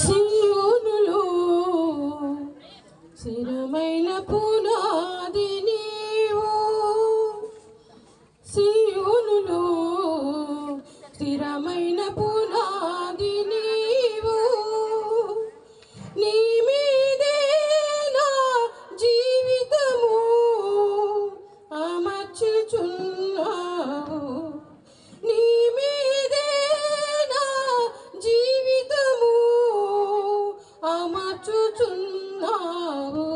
సియోనులు స్థిరమైన పునాది no.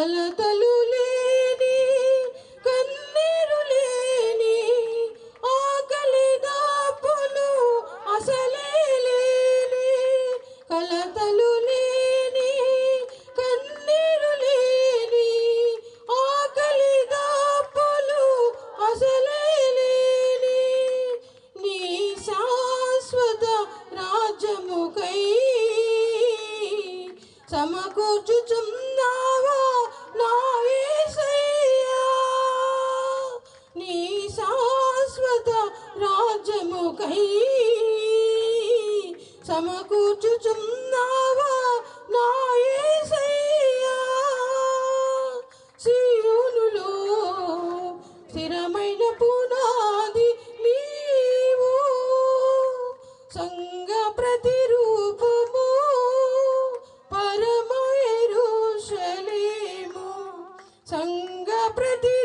I love that. రాజ్యము కై సమకూర్చుచున్నావా నాయసయ్యా సీనులో స్థిరమైన పునాది నీవు సంగ ప్రతిరూపము పరమ ఎరుషలేము సంగ ప్రతి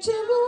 to